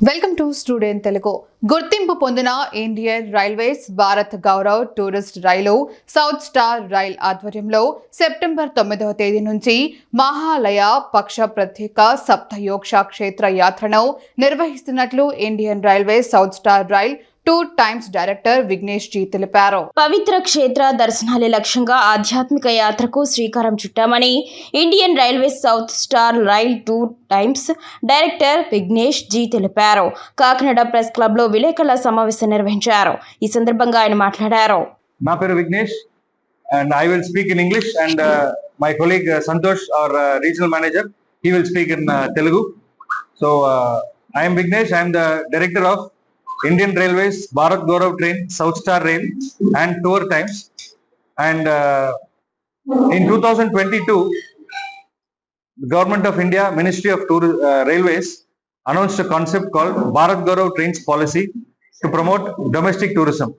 Welcome to student Telugu గుర్తింపు పొందిన Indian Railways Bharat Gaurav tourist rail South Star Rail ఆధ్వర్యంలో September తొమ్మిదవ తేదీ నుంచి మహాలయ పక్ష ప్రత్యేక సప్తయోక్ష క్షేత్ర యాత్రను నిర్వహిస్తున్నట్లు Indian Railways South Star Rail Tour Times director Vignesh ji తెలిపారు. పవిత్ర క్షేత్ర దర్శనాలే లక్ష్యంగా ఆధ్యాత్మిక యాత్రకు శ్రీకారం చుట్టామని Indian Railways South Star Rail Tour Times director Vignesh ji తెలిపారు. కాకినాడ ప్రెస్ క్లబ్లో విలేకరుల సమావేశం నిర్వహించారు. ఈ సందర్భంగా ఆయన మాట్లాడారు. నా పేరు Vignesh and I will speak in English and my colleague Santosh our regional manager he will speak in Telugu so I'm Vignesh I'm the director of Indian Railways, Bharat Gaurav train, South Star Rail, and tour times. And uh, in 2022, the Government of India, Ministry of tour, uh, Railways announced a concept called Bharat Gaurav Trains Policy to promote domestic tourism.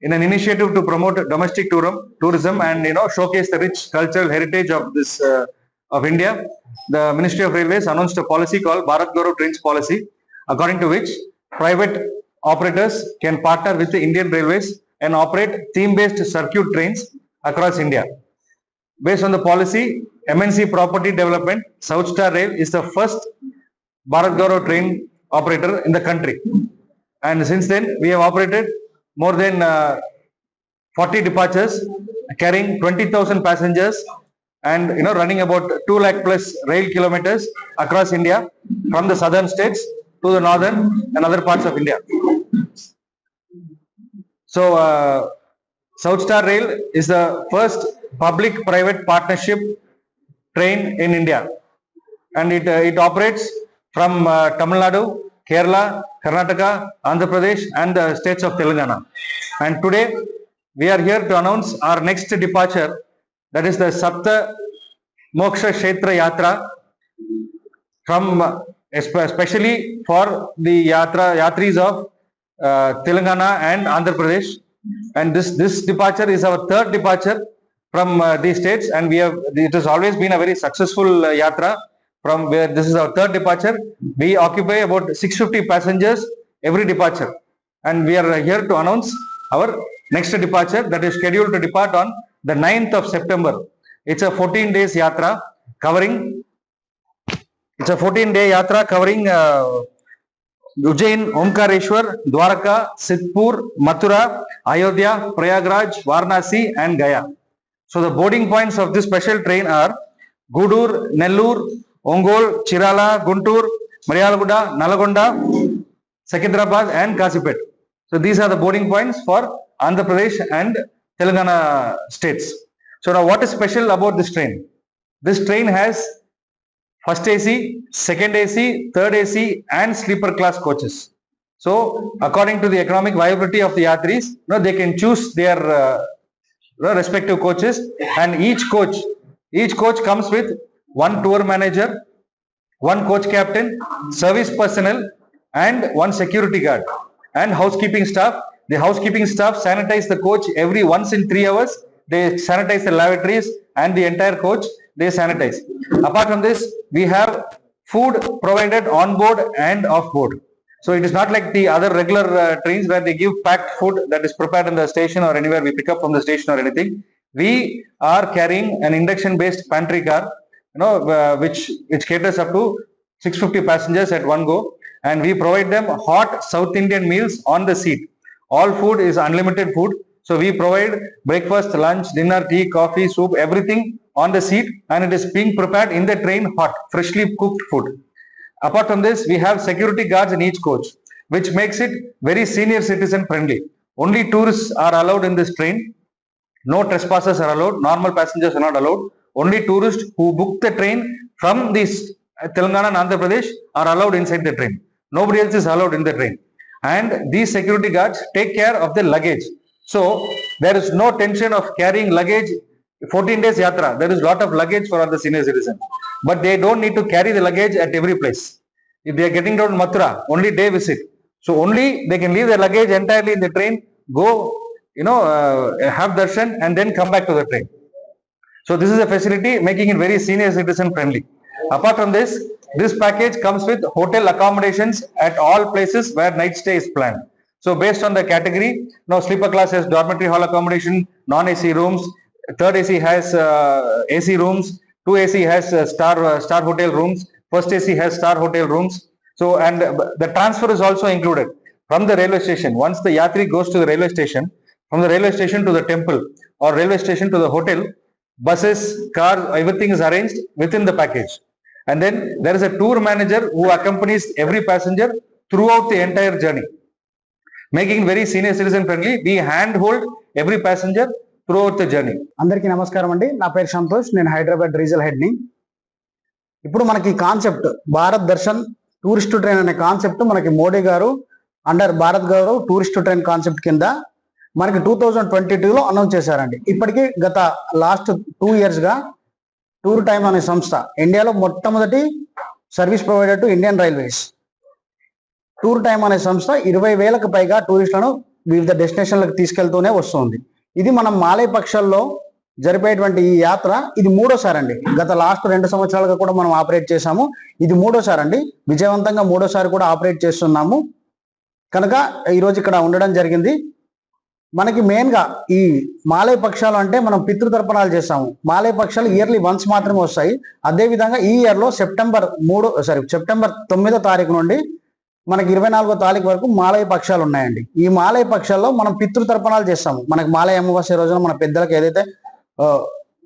In an initiative to promote domestic tourism, tourism and you know showcase the rich cultural heritage of this uh, of India, the Ministry of Railways announced a policy called Bharat Gaurav Trains Policy, according to which private operators can partner with the Indian Railways and operate theme-based circuit trains across India. Based on the policy, MNC Property Development, South Star Rail is the first Bharat Gaurav train operator in the country. And since then, we have operated more than uh, 40 departures, carrying 20,000 passengers and you know running about 2 lakh plus rail kilometers across India from the southern states to the northern and other parts of India. So, uh, South Star Rail is the first public-private partnership train in India, and it uh, it operates from uh, Tamil Nadu, Kerala, Karnataka, Andhra Pradesh, and the states of Telangana. And today we are here to announce our next departure, that is the Sapta Moksha Kshetra Yatra from especially for the yatra yatris of uh, Telangana and Andhra Pradesh. And this this departure is our third departure from uh, these states, and we have it has always been a very successful uh, yatra. From where this is our third departure, we occupy about 650 passengers every departure, and we are here to announce our next departure that is scheduled to depart on the 9th of September. It's a 14 days yatra covering it's a 14 day yatra covering uh, Ujjain, Omkareshwar, Dwaraka, Sidhpur, Mathura, Ayodhya, Prayagraj, Varanasi, and Gaya. So the boarding points of this special train are Gudur, Nellur, Ongol, Chirala, Guntur, Marialaguda, Nalagonda, Secunderabad, and Kasipet. So these are the boarding points for Andhra Pradesh and Telangana states. So now what is special about this train? This train has first AC, second AC, third AC, and sleeper class coaches. So, according to the economic viability of the Yatris, you know, they can choose their uh, respective coaches, and each coach, each coach comes with one tour manager, one coach captain, service personnel, and one security guard, and housekeeping staff. The housekeeping staff sanitize the coach every once in three hours. They sanitize the lavatories and the entire coach. They sanitize. Apart from this, we have food provided on board and off board. So it is not like the other regular uh, trains where they give packed food that is prepared in the station or anywhere we pick up from the station or anything. We are carrying an induction-based pantry car, you know, uh, which which caters up to 650 passengers at one go, and we provide them hot South Indian meals on the seat. All food is unlimited food, so we provide breakfast, lunch, dinner, tea, coffee, soup, everything on the seat, and it is being prepared in the train hot, freshly cooked food. Apart from this, we have security guards in each coach, which makes it very senior citizen friendly. Only tourists are allowed in this train. No trespassers are allowed. Normal passengers are not allowed. Only tourists who book the train from this uh, Telangana and Andhra Pradesh are allowed inside the train. Nobody else is allowed in the train. And these security guards take care of the luggage. So there is no tension of carrying luggage 14 days yatra, there is lot of luggage for the senior citizens. But they don't need to carry the luggage at every place. If they are getting down Mathura, only day visit. So only they can leave their luggage entirely in the train, go, you know, uh, have darshan and then come back to the train. So this is a facility making it very senior citizen friendly. Apart from this, this package comes with hotel accommodations at all places where night stay is planned. So based on the category, now sleeper class has dormitory hall accommodation, non-AC rooms, third AC has uh, AC rooms, two AC has uh, star uh, star hotel rooms, first AC has star hotel rooms. So and the transfer is also included from the railway station. Once the yatri goes to the railway station, from the railway station to the temple or railway station to the hotel, buses, cars, everything is arranged within the package. And then there is a tour manager who accompanies every passenger throughout the entire journey. Making very senior citizen friendly, we handhold every passenger throughout the journey. అందరికీ నమస్కారం అండి. నా పేరు సంతోష్. నేను Hyderabad regional హెడ్ని ఇప్పుడు మనకి concept Bharat Darshan tourist train అనే కాన్సెప్ట్ మనకి మోడీ గారు అండర్ భారత్ గారు టూరిస్ట్ ట్రైన్ కాన్సెప్ట్ కింద మనకి టూ థౌజండ్ ట్వంటీ టూలో అనౌన్స్ చేశారండి. ఇప్పటికీ గత లాస్ట్ టూ ఇయర్స్గా టూర్ టైమ్ అనే సంస్థ ఇండియాలో మొట్టమొదటి service provider to Indian Railways. Tour Time అనే సంస్థ ఇరవై వేలకు పైగా టూరిస్టులను వివిధ డెస్టినేషన్లకు తీసుకెళ్తూనే వస్తుంది. ఇది మనం మాలయ పక్షాల్లో జరిపేటువంటి ఈ యాత్ర. ఇది మూడోసారి అండి. గత లాస్ట్ రెండు సంవత్సరాలుగా కూడా మనం ఆపరేట్ చేశాము. ఇది మూడోసారి అండి. విజయవంతంగా మూడోసారి కూడా ఆపరేట్ చేస్తున్నాము. కనుక ఈరోజు ఇక్కడ ఉండడం జరిగింది. మనకి మెయిన్గా ఈ మాలయ పక్షాలు అంటే మనం పితృతర్పణాలు చేస్తాము. మాలయ పక్షాలు ఇయర్లీ వన్స్ మాత్రమే వస్తాయి. అదే విధంగా ఈ ఇయర్లో సెప్టెంబర్ మూడో సారీ సెప్టెంబర్ తొమ్మిదో తారీఖు నుండి మనకి ఇరవై నాలుగో తారీఖు వరకు మాలయ పక్షాలు ఉన్నాయండి. ఈ మాలయ పక్షాల్లో మనం పితృతర్పణాలు చేస్తాము. మనకి మాలయ అమావాస్య రోజున మన పెద్దలకు ఏదైతే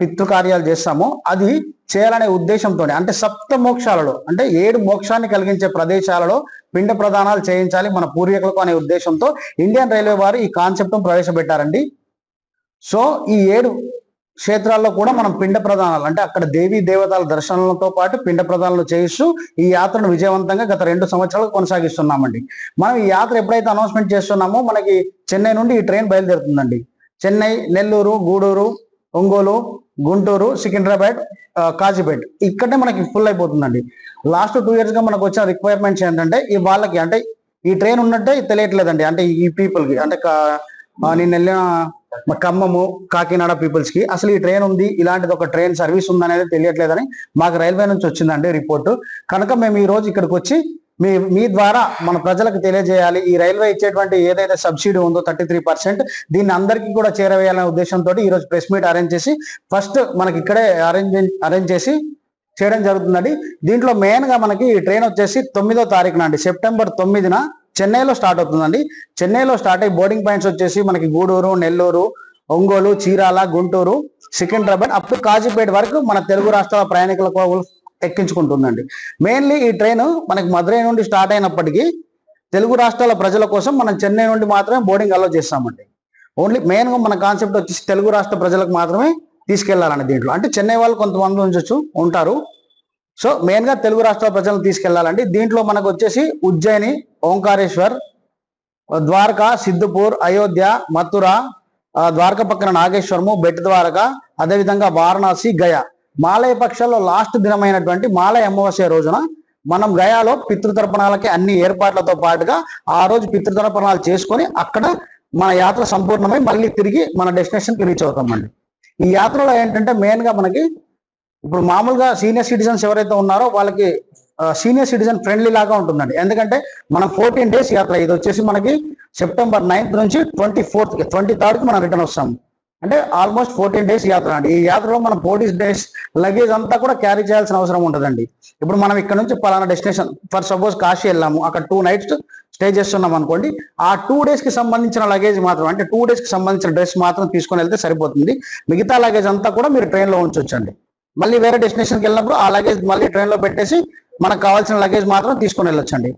పితృకార్యాలు చేస్తామో అది చేయాలనే ఉద్దేశంతో అంటే సప్త మోక్షాలలో అంటే ఏడు మోక్షాన్ని కలిగించే ప్రదేశాలలో పిండ ప్రదానాలు చేయించాలి మన పూర్వీకులకు అనే ఉద్దేశంతో ఇండియన్ రైల్వే వారు ఈ కాన్సెప్ట్ ప్రవేశపెట్టారండి. సో ఈ ఏడు క్షేత్రాల్లో కూడా మనం పిండ ప్రదానాలు అంటే అక్కడ దేవీ దేవతల దర్శనాలతో పాటు పిండ ప్రదానాలు చేయిస్తూ ఈ యాత్రను విజయవంతంగా గత రెండు సంవత్సరాలు కొనసాగిస్తున్నామండి. మనం ఈ యాత్ర ఎప్పుడైతే అనౌన్స్మెంట్ చేస్తున్నామో మనకి చెన్నై నుండి ఈ ట్రైన్ బయలుదేరుతుందండి. చెన్నై నెల్లూరు గూడూరు ఒంగోలు గుంటూరు సికింద్రాబాద్ కాజీపేట్ ఇక్కడే మనకి ఫుల్ అయిపోతుందండి. లాస్ట్ టూ ఇయర్స్గా మనకు వచ్చిన రిక్వైర్మెంట్స్ ఏంటంటే ఈ వాళ్ళకి అంటే ఈ ట్రైన్ ఉన్నట్టే తెలియట్లేదండి. అంటే ఈ పీపుల్కి అంటే నేను వెళ్ళిన ఖమ్మము కాకినాడ పీపుల్స్కి. అసలు ఈ ట్రైన్ ఉంది ఇలాంటిది ఒక ట్రైన్ సర్వీస్ ఉందనేది తెలియట్లేదని మాకు రైల్వే నుంచి వచ్చిందండి రిపోర్ట్ కనుక మేము ఈ రోజు ఇక్కడికి వచ్చి మీ మీ ద్వారా మన ప్రజలకు తెలియజేయాలి. ఈ రైల్వే ఇచ్చేటువంటి ఏదైతే సబ్సిడీ ఉందో థర్టీ త్రీ పర్సెంట్ దీన్ని అందరికీ కూడా చేరవేయాలనే ఉద్దేశంతో ఈ రోజు ప్రెస్ మీట్ అరేంజ్ చేసి ఫస్ట్ మనకి ఇక్కడే అరేంజ్ అరేంజ్ చేసి చేయడం జరుగుతుందండి. దీంట్లో మెయిన్గా మనకి ఈ ట్రైన్ వచ్చేసి తొమ్మిదో తారీఖున అండి సెప్టెంబర్ తొమ్మిదిన చెన్నైలో స్టార్ట్ అవుతుందండి. చెన్నైలో స్టార్ట్ అయ్యి బోర్డింగ్ పాయింట్స్ వచ్చేసి మనకి గూడూరు నెల్లూరు ఒంగోలు చీరాల గుంటూరు సికింద్రాబాద్ అప్ టు కాజీపేట వరకు మన తెలుగు రాష్ట్రాల ప్రయాణికులకు ఎక్కించుకుంటుందండి. మెయిన్లీ ఈ ట్రైన్ మనకి మదురై నుండి స్టార్ట్ అయినప్పటికీ తెలుగు రాష్ట్రాల ప్రజల కోసం మనం చెన్నై నుండి మాత్రమే బోర్డింగ్ అలో చేస్తామండి. ఓన్లీ మెయిన్గా మన కాన్సెప్ట్ వచ్చేసి తెలుగు రాష్ట్ర ప్రజలకు మాత్రమే తీసుకెళ్ళాలండి దీంట్లో. అంటే చెన్నై వాళ్ళు కొంతమంది ఉంచొచ్చు ఉంటారు. సో మెయిన్గా తెలుగు రాష్ట్రాల ప్రజలను తీసుకెళ్ళాలండి. దీంట్లో మనకు వచ్చేసి ఉజ్జయిని ఓంకారేశ్వర్ ద్వారకా సిద్ధపూర్ అయోధ్య మథుర ద్వారక పక్కన నాగేశ్వరము బెట్ ద్వారక అదేవిధంగా వారణాసి గయా. మాలయ పక్షాల్లో లాస్ట్ దినమైనటువంటి మాలయ అమావాస్య రోజున మనం గయాలో పితృతర్పణాలకి అన్ని ఏర్పాట్లతో పాటుగా ఆ రోజు పితృతర్పణాలు చేసుకొని అక్కడ మన యాత్ర సంపూర్ణమై మళ్ళీ తిరిగి మన డెస్టినేషన్కి రీచ్ అవుతామండి. ఈ యాత్రలో ఏంటంటే మెయిన్గా మనకి ఇప్పుడు మామూలుగా సీనియర్ సిటిజన్స్ ఎవరైతే ఉన్నారో వాళ్ళకి సీనియర్ సిటిజన్ ఫ్రెండ్లీ లాగా ఉంటుందండి. ఎందుకంటే మనం ఫోర్టీన్ డేస్ యాత్ర ఇది వచ్చేసి మనకి సెప్టెంబర్ నైన్త్ నుంచి ట్వంటీ ఫోర్త్ ట్వంటీ థర్డ్కి మనం రిటర్న్ వస్తాం. అంటే ఆల్మోస్ట్ ఫోర్టీన్ డేస్ యాత్ర అండి. ఈ యాత్రలో మనం ఫోర్టీన్ డేస్ లగేజ్ అంతా కూడా క్యారీ చేయాల్సిన అవసరం ఉంటుందండి ఇప్పుడు మనం ఇక్కడ నుంచి పలానా డెస్టినేషన్ ఫర్ సపోజ్ కాశీ వెళ్ళాము అక్కడ టూ నైట్స్ స్టే చేస్తున్నాం అనుకోండి ఆ టూ డేస్కి సంబంధించిన లగేజ్ మాత్రం అంటే టూ డేస్కి సంబంధించిన డ్రెస్ మాత్రం తీసుకొని వెళ్తే సరిపోతుంది. మిగతా లగేజ్ అంతా కూడా మీరు ట్రైన్లో ఉంచొచ్చండి. మళ్ళీ వేరే డెస్టినేషన్కి వెళ్ళినప్పుడు ఆ లగేజ్ మళ్ళీ ట్రైన్లో పెట్టేసి మనకు కావాల్సిన లగేజ్ మాత్రం తీసుకొని వెళ్ళొచ్చండి.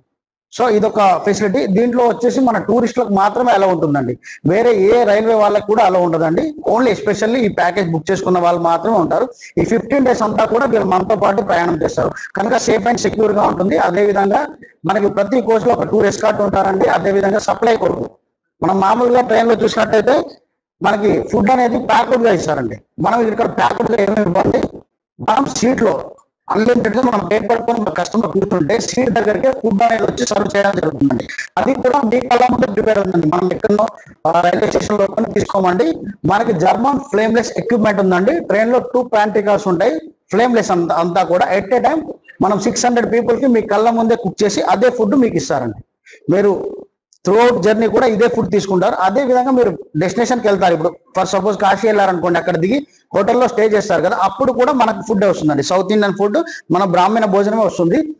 సో ఇదొక ఫెసిలిటీ దీంట్లో వచ్చేసి మన టూరిస్టులకు మాత్రమే అలా ఉంటుందండి. వేరే ఏ రైల్వే వాళ్ళకి కూడా అలా ఉండదండి. ఓన్లీ ఎస్పెషల్లీ ఈ ప్యాకేజ్ బుక్ చేసుకున్న వాళ్ళు మాత్రమే ఉంటారు. ఈ ఫిఫ్టీన్ డేస్ అంతా కూడా వీళ్ళు మనతో పాటు ప్రయాణం చేస్తారు. కనుక సేఫ్ అండ్ సెక్యూర్గా ఉంటుంది. అదే విధంగా మనకి ప్రతి కోచ్లో ఒక టూర్ ఎస్కార్ట్ ఉంటారండి. అదే విధంగా సప్లై కొరకు. మనం మామూలుగా ట్రైన్లో చూసినట్టయితే మనకి ఫుడ్ అనేది ప్యాక్డ్గా ఇస్తారండి. మనం ఇక్కడ ప్యాక్డ్గా ఏమేమి ఇవ్వాలి మనం సీట్లో అన్లిమిటెడ్ మనం పేరు మన కస్టమర్ కూర్చుంటే సీట్ దగ్గరికి ఫుడ్ అనేది వచ్చి సర్వ్ చేయడం జరుగుతుందండి. అది కూడా మీ కళ్ళ ముందు ప్రిపేర్ ఉందండి. మనం ఎక్కడో రైల్వే స్టేషన్లో తీసుకోమండి. మనకి జర్మన్ ఫ్లేమ్లెస్ ఎక్విప్మెంట్ ఉందండి. ట్రైన్లో టూ ప్యాంట్రికాస్ ఉంటాయి. ఫ్లేమ్లెస్ అంతా అంతా కూడా ఎట్ ఏ టైం మనం సిక్స్ హండ్రెడ్ పీపుల్కి మీ కళ్ళ ముందే కుక్ చేసి అదే ఫుడ్ మీకు ఇస్తారండి. మీరు త్రూఅవుట్ జర్నీ కూడా ఇదే ఫుడ్ తీసుకుంటారు. అదే విధంగా మీరు డెస్టినేషన్కి వెళ్తారు ఇప్పుడు ఫర్ సపోజ్ కాశీ వెళ్ళారనుకోండి అక్కడ దిగి హోటల్లో స్టే చేస్తారు కదా అప్పుడు కూడా మనకు ఫుడ్ వస్తుందండి. సౌత్ ఇండియన్ ఫుడ్ మన బ్రాహ్మణ భోజనమే వస్తుంది.